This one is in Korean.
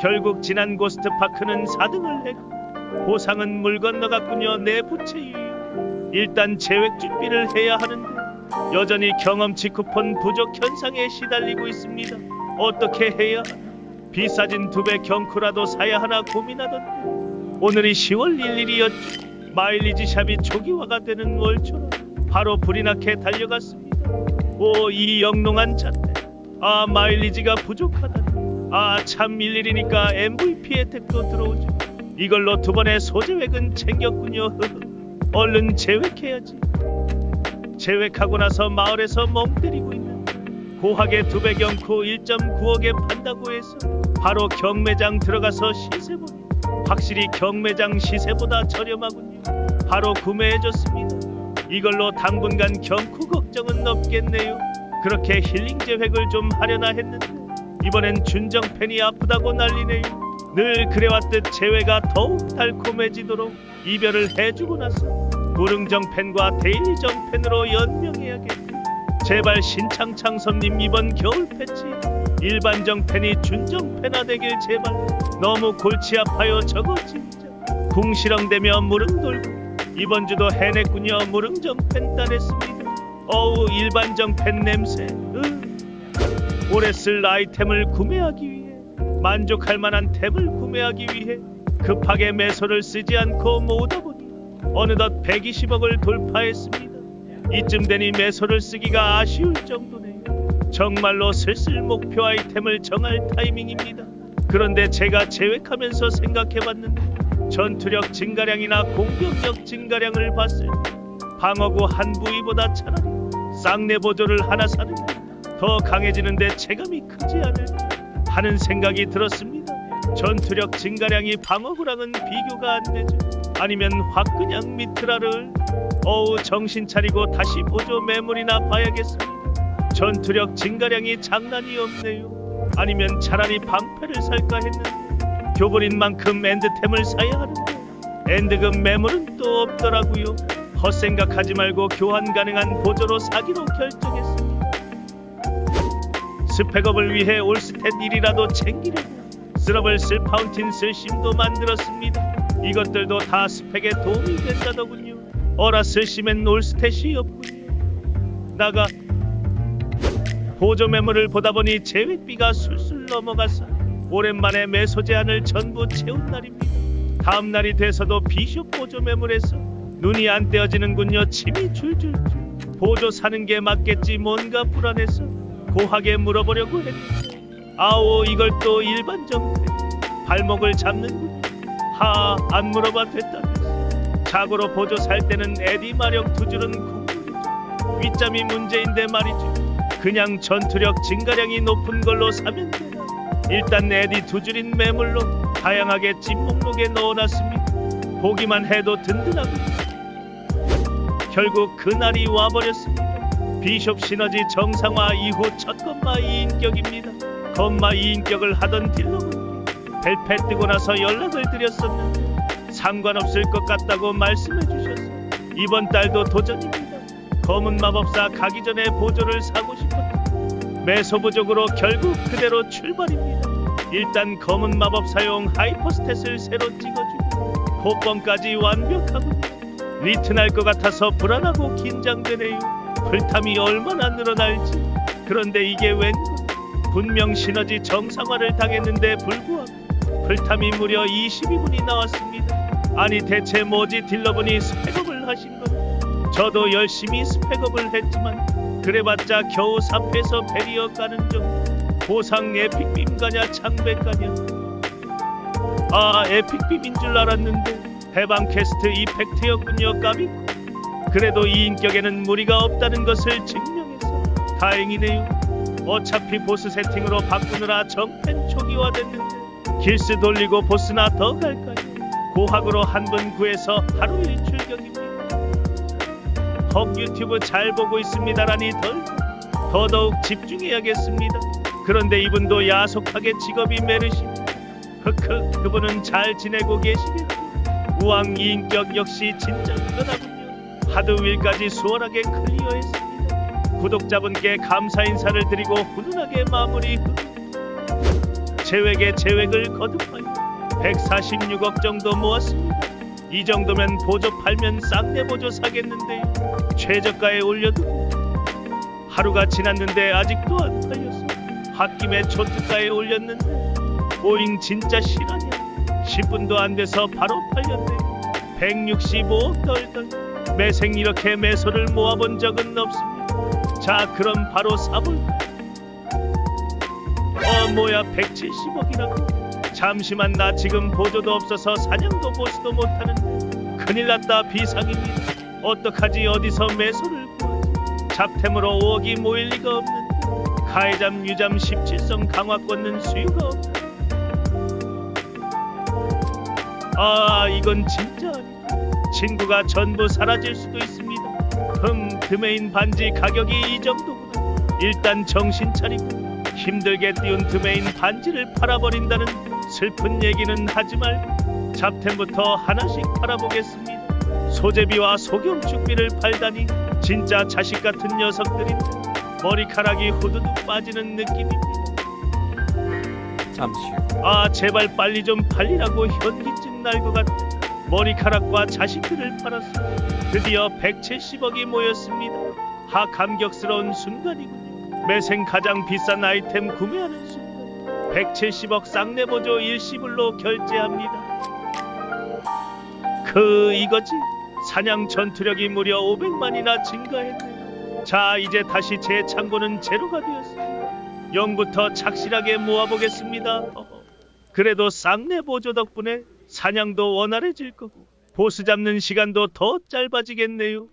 결국 지난 고스트파크는 4등을 했고 보상은 물 건너갔군요 내 부채유 일단 재획 준비를 해야 하는데 여전히 경험치 쿠폰 부족 현상에 시달리고 있습니다. 어떻게 해야 비싸진 두 배 경쿠라도 사야 하나 고민하던데 오늘이 10월 1일이었죠. 마일리지 샵이 초기화가 되는 월초라 바로 불이 나게 달려갔습니다. 오 이 영롱한 잔대. 아 마일리지가 부족하다니 아 참 일일이니까 MVP 혜택도 들어오죠 이걸로 두 번의 소재획은 챙겼군요. 얼른 재획해야지. 재획하고 나서 마을에서 멍 때리고 있는 고하게 두 배 경쿠 1.9억에 판다고 해서 바로 경매장 들어가서 시세 보니 확실히 경매장 시세보다 저렴하군요. 바로 구매해줬습니다. 이걸로 당분간 경쿠 걱정은 없겠네요. 그렇게 힐링 재획을 좀 하려나 했는데 이번엔 준정 팬이 아프다고 난리네요. 늘 그래왔듯 재회가 더욱 달콤해지도록 이별을 해주고 나서 무릉정 팬과 데일리정 팬으로 연명해야겠네. 제발 신창창섭님 이번 겨울 패치 일반정 팬이 준정 팬화 되길 제발 너무 골치 아파요 저거 진짜 궁시렁대며 무릉 돌고 이번 주도 해냈군요 무릉정 팬 따냈습니다. 어우 일반정 팬 냄새 으. 올해 쓸 아이템을 구매하기 위해 만족할 만한 템을 구매하기 위해 급하게 매소를 쓰지 않고 모으다 보니 어느덧 120억을 돌파했습니다. 이쯤 되니 매소를 쓰기가 아쉬울 정도네요. 정말로 슬슬 목표 아이템을 정할 타이밍입니다. 그런데 제가 재획하면서 생각해봤는데 전투력 증가량이나 공격력 증가량을 봤을 때 방어구 한 부위보다 차라리 쌍내 보조를 하나 사는 게 더 강해지는 데 체감이 크지 않을까 하는 생각이 들었습니다. 전투력 증가량이 방어구랑은 비교가 안 되죠. 아니면 확 그냥 미트라를 어우 정신 차리고 다시 보조 매물이나 봐야겠습니다. 전투력 증가량이 장난이 없네요. 아니면 차라리 방패를 살까 했는데 교본인 만큼 엔드템을 사야 하는데 엔드급 매물은 또 없더라고요. 헛생각하지 말고 교환 가능한 보조로 사기로 결정했습니다. 스펙업을 위해 올스탯 1이라도 챙기려고 스럽을 쓸 파운틴 쓸 심도 만들었습니다. 이것들도 다 스펙에 도움이 된다더군요. 어라 쓸 심엔 올스탯이 없군요. 나가 보조 매물을 보다 보니 재획비가 술술 넘어가서 오랜만에 매소 제한을 전부 채운 날입니다. 다음 날이 돼서도 비숍 보조 매물에서 눈이 안 떼어지는군요. 침이 줄줄줄. 보조 사는 게 맞겠지 뭔가 불안해서 고하게 물어보려고 했는데 아오 이걸 또 일반 정태 발목을 잡는군. 하안 물어봐 됐다. 자고로 보조 살 때는 에디 마력 두 줄은 국물이죠. 윗점이 문제인데 말이죠. 그냥 전투력 증가량이 높은 걸로 사면 되나? 일단 에디 두 줄인 매물로 다양하게 찐 목록에 넣어놨습니다. 보기만 해도 든든하고 결국 그날이 와버렸습니다. 비숍 시너지 정상화 이후 첫 건마 2인격입니다. 건마 2인격을 하던 딜러분 벨패 뜨고 나서 연락을 드렸었는데 상관없을 것 같다고 말씀해 주셔서 이번 달도 도전입니다. 검은 마법사 가기 전에 보조를 사고 싶었다. 매소부족으로 결국 그대로 출발입니다. 일단 검은 마법사용 하이퍼스탯을 새로 찍어주고 호뻥까지 완벽하군요. 리튼할 것 같아서 불안하고 긴장되네요. 풀탐이 얼마나 늘어날지. 그런데 이게 웬걸? 분명 시너지 정상화를 당했는데 불구하고 풀탐이 무려 22분이 나왔습니다. 아니 대체 뭐지 딜러분이 스펙업을 하신 건? 저도 열심히 스펙업을 했지만 그래봤자 겨우 3패에서 베리어 가는 정도. 보상 에픽빔 가냐 창배 가냐? 아 에픽빔인 줄 알았는데 해방 캐스트 이펙트였군요 까비코. 그래도 이 인격에는 무리가 없다는 것을 증명해서 다행이네요. 어차피 보스 세팅으로 바꾸느라 정팬 초기화됐는데 길스 돌리고 보스나 더 갈까요? 고학으로 한분 구해서 하루 일출격입니다. 헉 유튜브 잘 보고 있습니다라니 덜 더더욱 집중해야겠습니다. 그런데 이분도 야속하게 직업이 메르시. 흑흑 그분은 잘 지내고 계시겠죠. 우왕 이 인격 역시 진짜 대단하군요. 하드윌까지 수월하게 클리어했습니다. 구독자분께 감사 인사를 드리고 훈훈하게 마무리. 재획에 재획을 거듭하여 146억 정도 모았습니다. 이 정도면 보조 팔면 쌍내 보조 사겠는데요. 최저가에 올려도 하루가 지났는데 아직도 안 팔렸어. 홧김에 초특가에 올렸는데 오잉 진짜 실화냐? 10분도 안 돼서 바로 팔렸네. 165억 덜덜. 매생 이렇게 매소를 모아본 적은 없습니다. 자 그럼 바로 사볼까? 어 뭐야 170억이라고? 잠시만 나 지금 보조도 없어서 사냥도 보수도 못하는 큰일 났다 비상입니다. 어떡하지 어디서 매소를? 잡템으로 5억이 모일 리가 없는데 가해잠 유잠 17성 강화권은 수요가 없다. 아 이건 진짜. 친구가 전부 사라질 수도 있습니다. 흠 드메인 반지 가격이 이 정도구나. 일단 정신 차리고 힘들게 띄운 드메인 반지를 팔아버린다는 슬픈 얘기는 하지 말고 잡템부터 하나씩 팔아보겠습니다. 소재비와 소경축비를 팔다니 진짜 자식 같은 녀석들인데 머리카락이 후두둑 빠지는 느낌입니다. 잠시 후 아 제발 빨리 좀 팔리라고 현기증 날 것 같아. 머리카락과 자식들을 팔았어. 드디어 170억이 모였습니다. 하 감격스러운 순간이군요. 매생 가장 비싼 아이템 구매하는 순간 170억 쌍내보조 일시불로 결제합니다. 그 이거지 사냥 전투력이 무려 500만이나 증가했네요. 자 이제 다시 제 창고는 제로가 되었습니다. 0부터 착실하게 모아보겠습니다. 어허. 그래도 쌍내 보조 덕분에 사냥도 원활해질 거고 보스 잡는 시간도 더 짧아지겠네요.